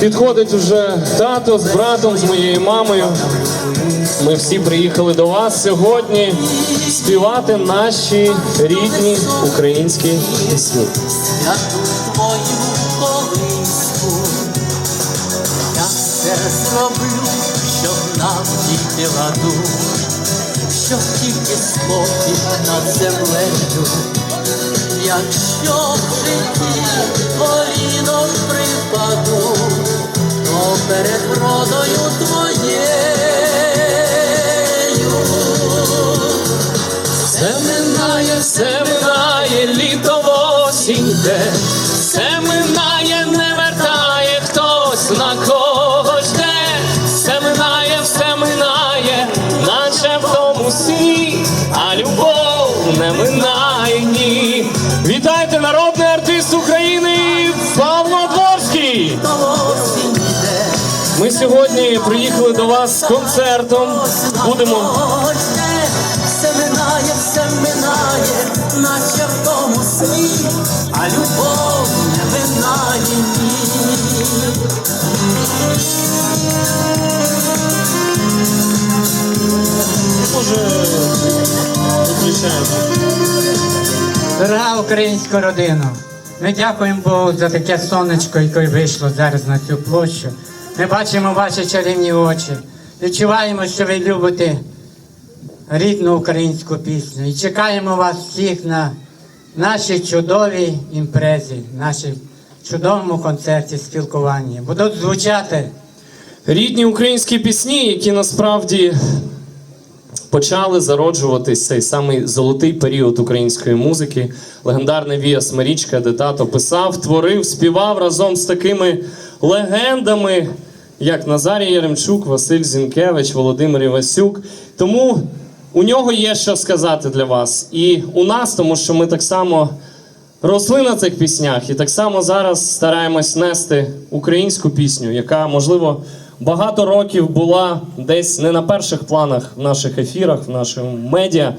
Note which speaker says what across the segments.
Speaker 1: Підходить уже тато з братом, з моєю мамою. Ми всі приїхали до вас сьогодні співати наші рідні українські пісні.
Speaker 2: святу твою колиску. Я все зроблю, щоб нам дійти ладу, щоб тільки спокій над землею. Якщо в житті коліном припаду, то перед родою твоєю
Speaker 1: Все минає, все минає, літо осінь йде. Все минає, не вертає хтось на кого жде. Все минає, все минає, наче в тому сні, а любов не минає. Вітайте народний артист України Павло Дворський! Ми сьогодні приїхали до вас з концертом. Будемо
Speaker 2: все минає, все минає,
Speaker 3: Дорога українська родина, ми дякуємо Богу за таке сонечко, яке вийшло зараз на цю площу. Ми бачимо ваші чарівні очі. Відчуваємо, що ви любите рідну українську пісню. І чекаємо вас всіх на нашій чудовій імпрезі, нашій чудовому концерті спілкування. Будуть звучати
Speaker 1: Рідні українські пісні, які насправді почали зароджуватись цей самий золотий період української музики. Легендарний Віас Марічка, де тато писав, творив, співав разом з такими легендами, як Назарій Яремчук, Василь Зінкевич, Володимир Івасюк. Тому у нього є що сказати для вас. І у нас, тому що ми так само росли на цих піснях, і так само зараз стараємось нести українську пісню, яка, можливо, багато років була десь не на перших планах в наших ефірах, в нашому медіа.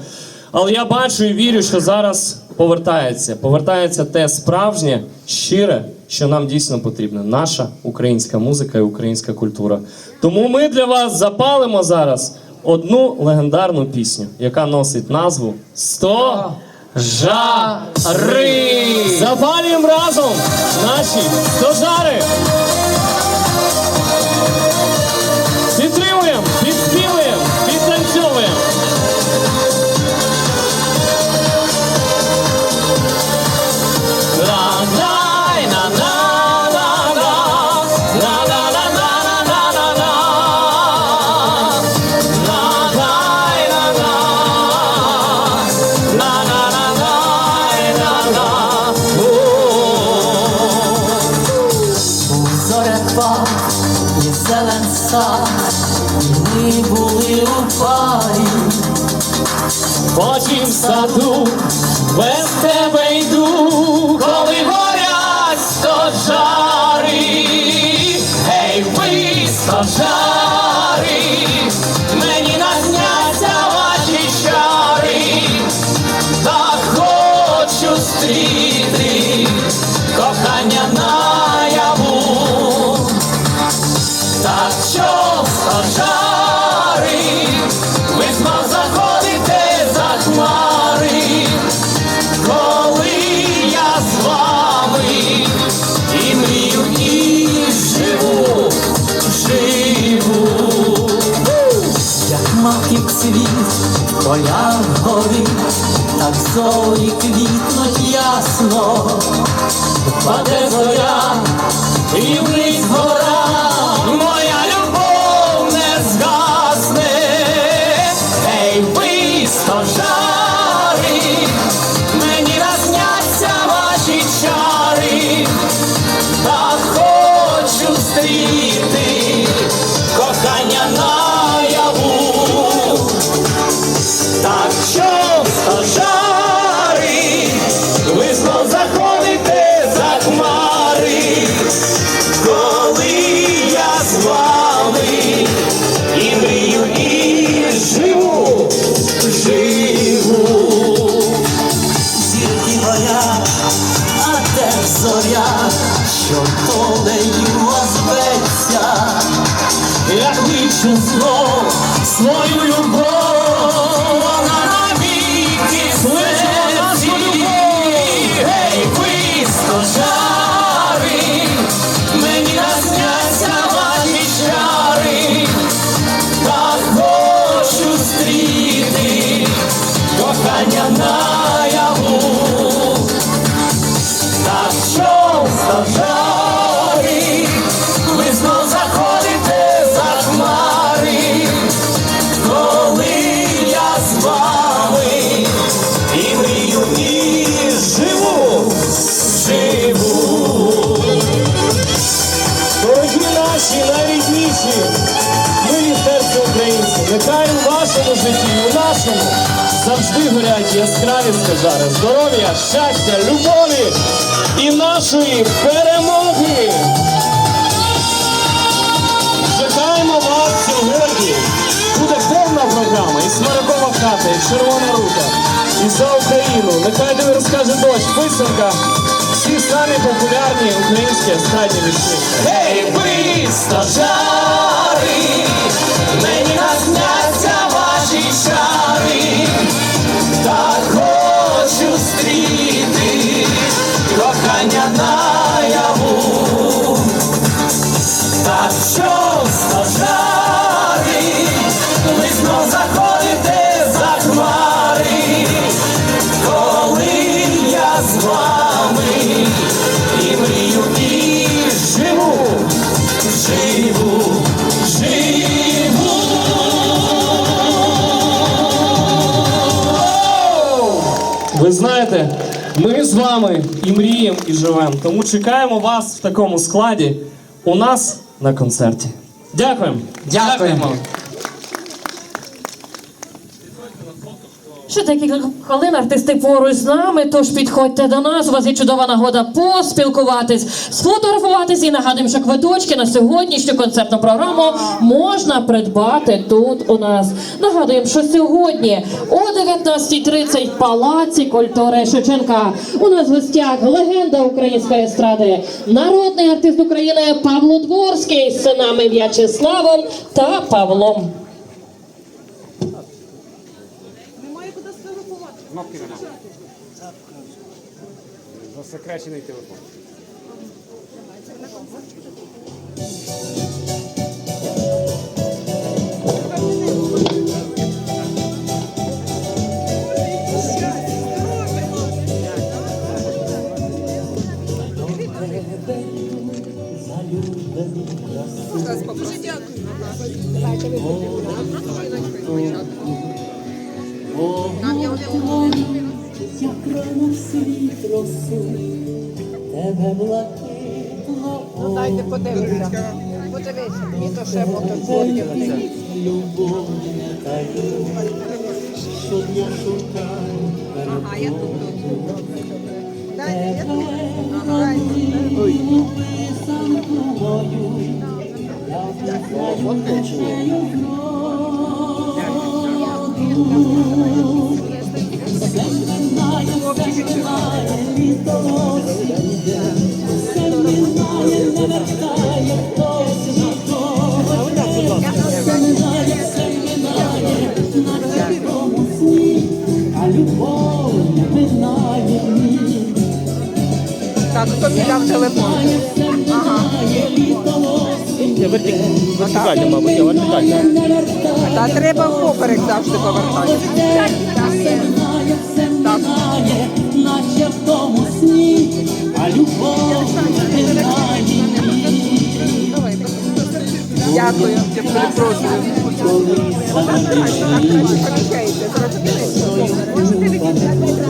Speaker 1: Але я бачу і вірю, що зараз повертається. Повертається те справжнє, щире, що нам дійсно потрібно. Наша українська музика і українська культура. Тому ми для вас запалимо зараз одну легендарну пісню, яка носить назву «100 жари. Запалюємо разом наші стожари. Підтримуємо,
Speaker 2: зелен сад, ми були у парі.
Speaker 1: Потім в саду без тебе йду, коли горять стожари. Гей, ви стожари,
Speaker 2: поля вгорі, так зорі квітнуть ясно,
Speaker 1: Паде зоря і вниз гора, кличу знов свою любов,
Speaker 4: нашому завжди горять яскраві стежари, здоров'я, щастя, любові і нашої перемоги. Чекаємо вас сьогодні. Буде повна програма, і смаракова хата, і червона рука, і за Україну. Нехай тобі розкаже дощ, писанка. Всі самі популярні українські естрадні вірші.
Speaker 1: Гей, ви стажари, мені насняться так хочу стріти, кохання наяву. Так що стажари, ви знов за хмари, коли я з вами і мрію, і живу, живу.
Speaker 5: Ми з вами і мріємо, і живемо. Тому чекаємо вас в такому складі у нас на концерті. Дякуємо.
Speaker 3: Дякуємо.
Speaker 6: Ще декілька хвилин артисти поруч з нами, тож підходьте до нас. У вас є чудова нагода поспілкуватись, сфотографуватись і нагадуємо, що квиточки на сьогоднішню концертну програму можна придбати тут у нас. Нагадуємо, що сьогодні о 19.30 в палаці культури Шевченка у нас в гостях легенда української естради, народний артист України Павло Дворський з синами В'ячеславом та Павлом.
Speaker 4: Засекречений телефон.
Speaker 1: як світ тебе блакитно
Speaker 2: Ну дайте подивися. Подивися, мені то ще мотоцикл.
Speaker 1: любов не таю, щоб я
Speaker 2: Ага, я тут. Дайте, я тут. Ага. Так, хто мені дав телефон? Ага.
Speaker 4: Вертикальна, мабуть, я вертикальна.
Speaker 2: Та треба поперек завжди повертати. Дякую, я перепрошую. Можете відійти.